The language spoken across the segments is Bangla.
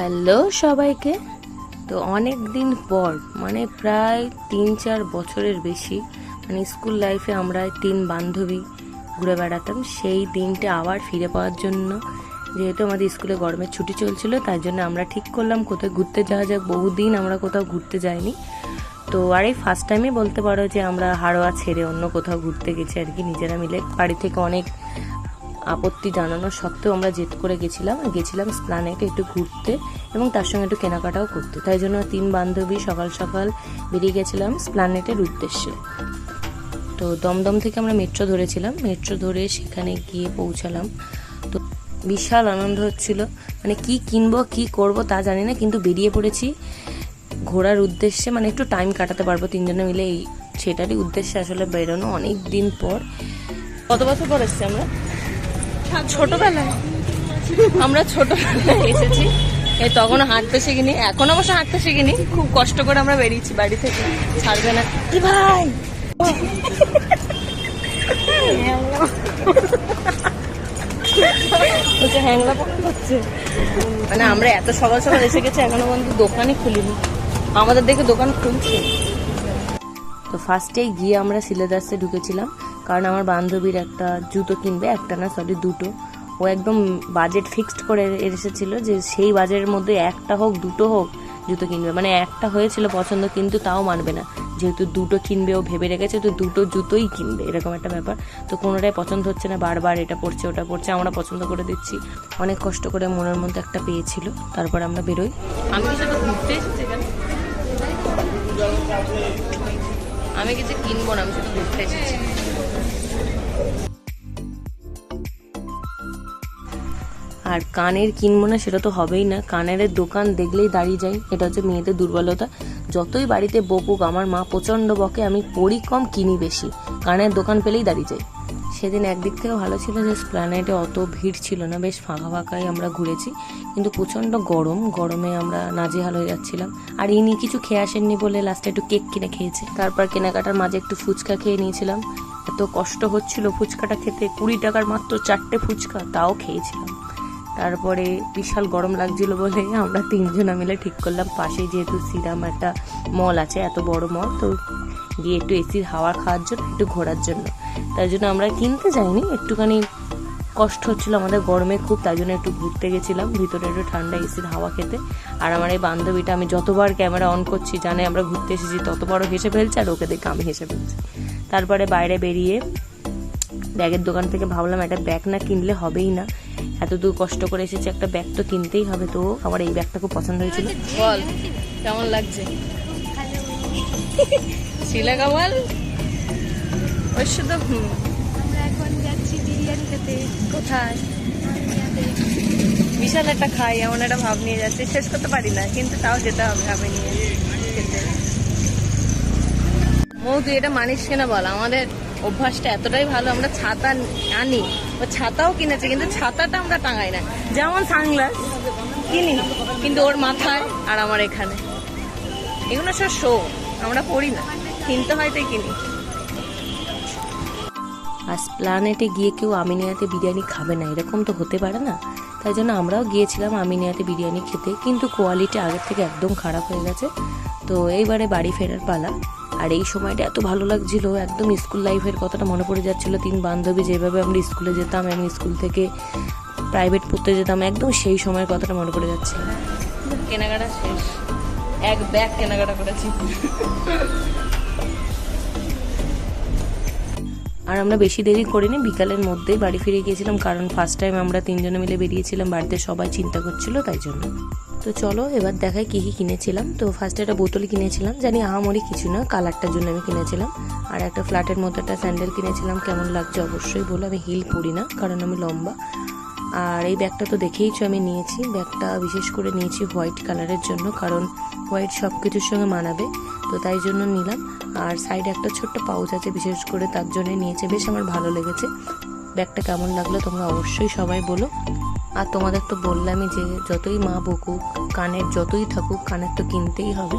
হ্যালো সবাইকে। তো অনেক দিন পর মানে প্রায় তিন চার বছরের বেশি মানে স্কুল লাইফে আমরা তিন বান্ধবী ঘুরে বেড়াতাম। সেই দিনটা আবার ফিরে পাওয়ার জন্য, যেহেতু আমাদের স্কুলে গরমের ছুটি চলছিল তাই জন্য আমরা ঠিক করলাম কোথায় ঘুরতে যাওয়া যাক। বহুদিন আমরা কোথাও ঘুরতে যাইনি। তো আর এই ফার্স্ট টাইমে বলতে পারো যে আমরা হাড়োয়া ছেড়ে অন্য কোথাও ঘুরতে গেছি আর কি, নিজেরা মিলে। বাড়ি থেকে অনেক আপত্তি জানানো সত্ত্বেও আমরা জেদ করে গেছিলাম আর গেছিলাম স্প্লানেটে একটু ঘুরতে এবং তার সঙ্গে একটু কেনাকাটাও করতে। তাই জন্য তিন বান্ধবী সকাল সকাল বেরিয়ে গেছিলাম স্প্লানেটের উদ্দেশ্যে। তো দমদম থেকে আমরা মেট্রো ধরেছিলাম। মেট্রো ধরে সেখানে গিয়ে পৌঁছালাম। তো বিশাল আনন্দ হচ্ছিল। মানে কি কিনবো, কি করব তা জানি না, কিন্তু বেরিয়ে পড়েছি। ঘোরার উদ্দেশ্যে মানে একটু টাইম কাটাতে পারব তিনজনে মিলে এই সেটারই উদ্দেশ্যে আসলে বেরোনো অনেক দিন পর। কত বছর পর এসছি আমরা? ছোটবেলায়? আমরা ছোটবেলায় এসেছি। এই তখনও হাঁটতে শিখিনি, এখন অবশ্য হাঁটতে শিখিনি। খুব কষ্ট করে আমরা বেরিয়েছি বাড়ি থেকে। ছাড়বে না। কি ভাই! মানে আমরা এত সকাল সকাল এসে গেছি, এখনও পর্যন্ত দোকানই খুলিনি। আমাদের দেখে দোকান খুলছে। তো ফার্স্টেই গিয়ে আমরা সিলেদাসে ঢুকেছিলাম। কারণ আমার বান্ধবীর একটা জুতো কিনবে, একটা না সরি দুটো। ও একদম বাজেট ফিক্সড করে এসেছিল যে সেই বাজেটের মধ্যে একটা হোক, দুটো হোক, জুতো কিনবে। মানে একটা হয়েছিল পছন্দ, কিন্তু তাও মানবে না। যেহেতু দুটো কিনবে, ও ভেবে রেখেছে, তো দুটো জুতোই কিনবে, এরকম একটা ব্যাপার। তো কোনোটাই পছন্দ হচ্ছে না, বারবার এটা পড়ছে ওটা পড়ছে আমরা পছন্দ করে দিচ্ছি। অনেক কষ্ট করে মনের মধ্যে একটা পেয়েছিল, তারপর আমরা বেরোই। আমি শুধু ঘুরতে আমি কিছু কিনবো না, আমি শুধু ঘুরতে এসেছি। আর কানের কিনবো না, সেটা তো হবেই না। কানের দোকান দেখলেই দাঁড়িয়ে যাই, এটা হচ্ছে মেয়েদের দুর্বলতা। যতই বাড়িতে বকুক, আমার মা প্রচণ্ড বকে, আমি পড়ি কম কিনি বেশি। কানের দোকান পেলেই দাঁড়িয়ে যাই। সেদিন একদিক থেকে ভালো ছিল যে প্ল্যানেটে অত ভিড় ছিল না, বেশ ফাঁকা ফাঁকাই আমরা ঘুরেছি। কিন্তু প্রচণ্ড গরম, গরমে আমরা নাজেহাল হয়ে যাচ্ছিলাম। আর ইনি কিছু খেয়ে আসেননি বলে লাস্টে একটু কেক কিনে খেয়েছে। তারপর কেনাকাটার মাঝে একটু ফুচকা খেয়ে নিয়েছিলাম। এত কষ্ট হচ্ছিল ফুচকাটা খেতে, কুড়ি টাকার মাত্র চারটে ফুচকা, তাও খেয়েছিলাম। তারপরে বিশাল গরম লাগছিল বলে আমরা তিনজনা মিলে ঠিক করলাম। পাশে যেহেতু সিরাম একটা মল আছে, এত বড় মল, তো গিয়ে একটু এসির হাওয়া খাওয়ার জন্য, একটু ঘোরার জন্য। তাই জন্য আমরা কিনতে যাইনি, একটুখানি কষ্ট হচ্ছিল আমাদের গরমে খুব তাই জন্য একটু ঘুরতে গেছিলাম, ভিতরে একটু ঠান্ডা এসির হাওয়া খেতে। আর আমার এই বান্ধবীটা, আমি যতবার ক্যামেরা অন করছি, জানে আমরা ঘুরতে এসেছি, ততবারও হেসে ফেলছে আর ওকে দেখে আমি হেসে ফেলছি। তারপরে বাইরে বেরিয়ে ব্যাগের দোকান থেকে ভাবলাম একটা ব্যাগ না কিনলে হবেই না। এত দূর কষ্ট করে এসেছি একটা ব্যাগ তো কিনতেই হবে তো। আমার এই ব্যাগটা খুব পছন্দ হয়েছিল। বল কেমন লাগছে? শিলা কামাল ওই শুধু আমরা এখন যাচ্ছি বিরিয়ানি খেতে। কোথায়? বিশাল একটা খাই এমন একটা ভাব নিয়ে যাচ্ছে। শেষ করতে পারি না কিন্তু তাও যেতে হবে আমি নিয়ে। খেতে। মৌ তুই এটা মানিস কিনা বল? আমাদের অভ্যাসটা এতটাই ভালো, আমরা ছাতা আনি ও ছাতাও কিনেছে, কিন্তু ছাতাটা আমরা টাঙাই না। যেমন সানগ্লাস কিনি, কিন্তু ওর মাথায় আর আমার এখানে। এগুলো সব শো, আমরা পড়ি না। কিনতে হয়তো কিনি। আর প্ল্যানেটে গিয়ে কেউ আমিনিয়াতে বিরিয়ানি খাবে না, এরকম তো হতে পারে না। তাই জন্য আমরাও গিয়েছিলাম আমিনিয়াতে বিরিয়ানি খেতে, কিন্তু কোয়ালিটি আগের থেকে একদম খারাপ হয়ে গেছে। তো এইবারে বাড়ি ফেরার পালা। আর এই সময়টা এত ভালো লাগছিল একদম স্কুল লাইফের কথাটা মনে পড়ে যাচ্ছিল। তিন বান্ধবী যেভাবে আমরা স্কুলে যেতাম আমি স্কুল থেকে প্রাইভেট পড়তে যেতাম একদম সেই সময়ের কথাটা মনে পড়ে যাচ্ছে কেনাকাটা শেষ। এক ব্যাগ কেনাকাটা করেছি। আর আমরা বেশি দেরি করিনি বিকালের মধ্যেই বাড়ি ফিরে গিয়েছিলাম কারণ ফার্স্ট টাইম আমরা তিনজনে মিলে বেরিয়েছিলাম বাড়িতে সবাই চিন্তা করছিল তাই জন্য। তো চলো, এবার দেখাই কী কী কিনেছিলাম। তো ফার্স্টে একটা বোতল কিনেছিলাম, জানি আহামরি কিছু না, কালারটার জন্য আমি কিনেছিলাম। আর একটা ফ্ল্যাটের মধ্যে একটা স্যান্ডেল কিনেছিলাম, কেমন লাগছে অবশ্যই বলে, আমি হিল পরি না, কারণ আমি লম্বা। আর এই ব্যাগটা তো দেখেইছো আমি নিয়েছি, ব্যাগটা বিশেষ করে নিয়েছি হোয়াইট কালারের জন্য, কারণ হোয়াইট সব কিছুর সঙ্গে মানাবে, তো তাই জন্য নিলাম। আর সাইডে একটা ছোট্ট পাউচ আছে, বিশেষ করে তার জন্য নিয়েছে, বেশ আমার ভালো লেগেছে। ব্যাগটা কেমন লাগল তোমরা অবশ্যই সবাই বলো। আর তোমাদের তো বললামই যে যতই মা বকুক, কানের যতই থাকুক, কানের তো কিনতেই হবে।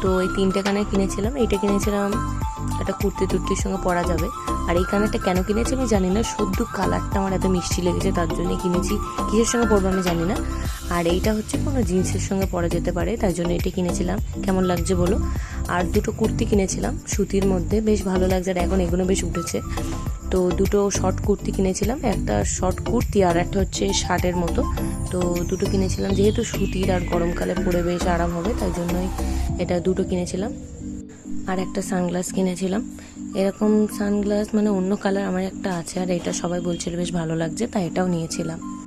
তো এই তিনটে কানের কিনেছিলাম, এইটা কিনেছিলাম, একটা কুর্তি টুর্তির সঙ্গে পরা যাবে। আর এই কানেরটা কেন কিনেছি আমি জানি না, শুদ্ধ কালারটা আমার এত মিষ্টি লেগেছে, তার জন্য কিনেছি। কিসের সঙ্গে পরবো আমি জানি না। আর এইটা হচ্ছে কোনো জিন্সের সঙ্গে পরা যেতে পারে তাই জন্য এটা কিনেছিলাম। কেমন লাগছে বলো? আর দুটো কুর্তি কিনেছিলাম, সুতির মধ্যে। বেশ ভালো লাগছে আর এখন এগুলো বেশ উঠেছে। তো দুটো শর্ট কুর্তি কিনেছিলাম, একটা শর্ট কুর্তি আর একটা হচ্ছে শার্টের মতো। তো দুটো কিনেছিলাম, যেহেতু সুতির আর গরমকালে পরে বেশ আরাম হবে, তাই জন্যই এটা দুটো কিনেছিলাম। আর একটা সানগ্লাস কিনেছিলাম। এরকম সানগ্লাস মানে অন্য কালার আমার একটা আছে, আর এটা সবাই বলছিল বেশ ভালো লাগছে, তাই এটাও নিয়েছিলাম।